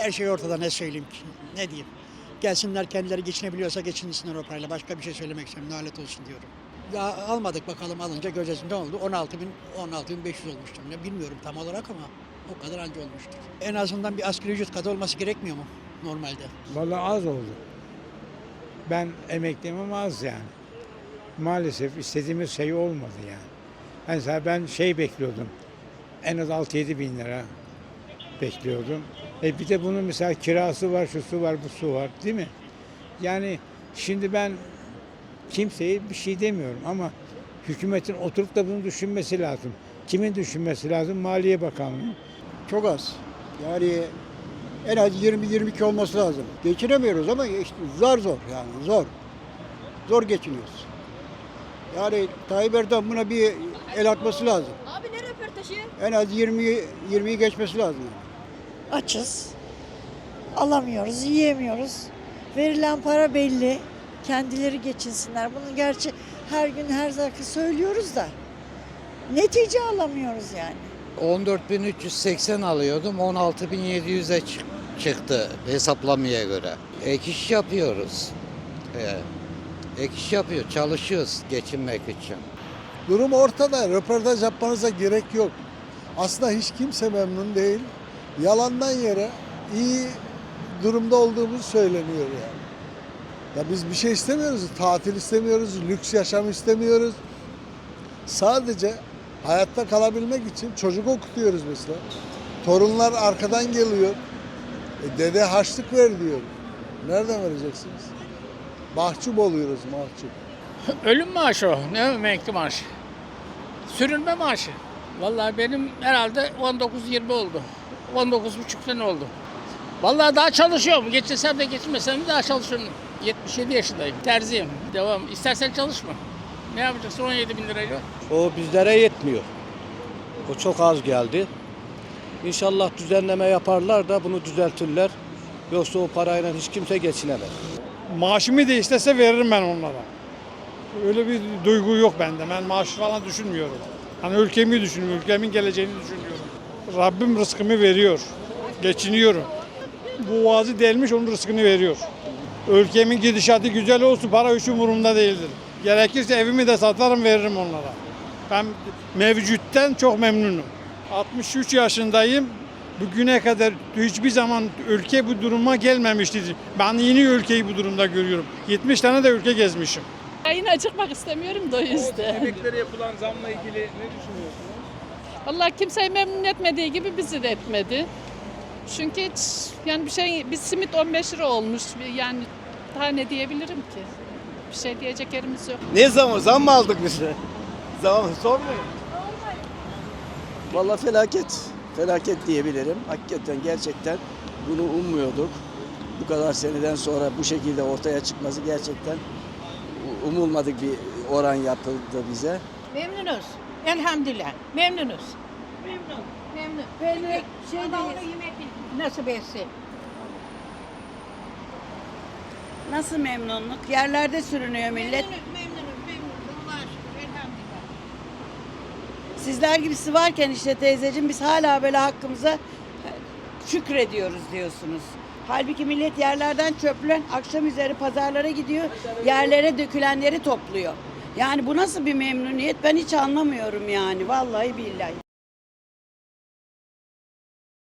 Her şey ortada ne söyleyeyim ki? Ne diyeyim? Gelsinler kendileri geçinebiliyorsa geçinsinler o parayla. Başka bir şey söylemek istemiyorum. Nalet olsun diyorum. Ya almadık bakalım alınca göreceğiz ne oldu? 16 bin, 16 bin 500 olmuştur. Ne bilmiyorum tam olarak ama o kadar anca olmuştur. En azından bir asgari ücret kadar olması gerekmiyor mu normalde? Vallahi az oldu. Ben emekliyim az yani. Maalesef istediğimiz şey olmadı yani. Mesela ben şey bekliyordum. En az 6-7 bin lira bekliyordum. E bir de bunun mesela kirası var, şu su var, bu su var değil mi? Yani şimdi ben kimseye bir şey demiyorum ama hükümetin oturup da bunu düşünmesi lazım. Kimin düşünmesi lazım? Maliye Bakanlığı. Çok az. Yani en az 20-22 olması lazım. Geçinemiyoruz ama işte zor zor yani zor. Zor geçiniyoruz. Yani Tayyip Erdoğan buna bir el atması lazım. Abi ne röportajı? En az 20 20'yi geçmesi lazım. Yani. Açız. Alamıyoruz, yiyemiyoruz. Verilen para belli. Kendileri geçinsinler. Bunu gerçi her gün her dakika söylüyoruz da netice alamıyoruz yani. 14.380 alıyordum. 16.700'e çı- çıktı hesaplamaya göre. Ek iş yapıyoruz. Ee, ek iş yapıyor, çalışıyoruz geçinmek için. Durum ortada. Röportaj yapmanıza gerek yok. Aslında hiç kimse memnun değil. Yalandan yere iyi durumda olduğumuz söyleniyor yani. Ya biz bir şey istemiyoruz. Tatil istemiyoruz, lüks yaşam istemiyoruz. Sadece hayatta kalabilmek için çocuk okutuyoruz mesela. Torunlar arkadan geliyor. E, dede harçlık ver diyor. Nereden vereceksiniz? Mahcup oluyoruz mahcup. Ölüm maaşı o. Ne emekli maaşı? Sürünme maaşı. Vallahi benim herhalde 19-20 oldu. 19 buçuk sene oldu. Vallahi daha çalışıyorum. Geçinsem de geçmesem de daha çalışıyorum. 77 yaşındayım. Terziyim. Devam. İstersen çalışma. Ne yapacaksın 17 bin lirayla? O bizlere yetmiyor. O çok az geldi. İnşallah düzenleme yaparlar da bunu düzeltirler. Yoksa o parayla hiç kimse geçinemez. Maaşımı da istese veririm ben onlara. Öyle bir duygu yok bende. Ben maaş falan düşünmüyorum. Hani ülkemi düşünüyorum, ülkemin geleceğini düşünüyorum. Rabbim rızkımı veriyor. Geçiniyorum. Bu vaazı delmiş onun rızkını veriyor. Ülkemin gidişatı güzel olsun, para üç umurumda değildir. Gerekirse evimi de satarım veririm onlara. Ben mevcuttan çok memnunum. 63 yaşındayım. Bugüne kadar hiçbir zaman ülke bu duruma gelmemişti. Ben yeni ülkeyi bu durumda görüyorum. 70 tane de ülke gezmişim. Yayına çıkmak istemiyorum da o yüzden. Emeklere yapılan zamla ilgili ne düşünüyorsunuz? Vallahi kimseyi memnun etmediği gibi bizi de etmedi. Çünkü hiç yani bir şey bir simit 15 lira olmuş. Yani daha ne diyebilirim ki? Bir şey diyecek yerimiz yok. Ne zaman? Zam mı aldık biz? Zam sormayın. Vallahi felaket. Felaket diyebilirim. Hakikaten gerçekten bunu ummuyorduk. Bu kadar seneden sonra bu şekilde ortaya çıkması gerçekten umulmadık bir oran yapıldı bize. Memnunuz. Elhamdülillah. Memnunuz. Memnun. Memnun. Böyle şey Nasıl etsin? Nasıl memnunluk? Yerlerde sürünüyor millet. Memnunum, memnunum, memnunum. Allah'a şükür, elhamdülillah. Sizler gibisi varken işte teyzeciğim biz hala böyle hakkımıza şükrediyoruz diyorsunuz. Halbuki millet yerlerden çöplen akşam üzeri pazarlara gidiyor, yerlere dökülenleri topluyor. Yani bu nasıl bir memnuniyet ben hiç anlamıyorum yani vallahi billahi.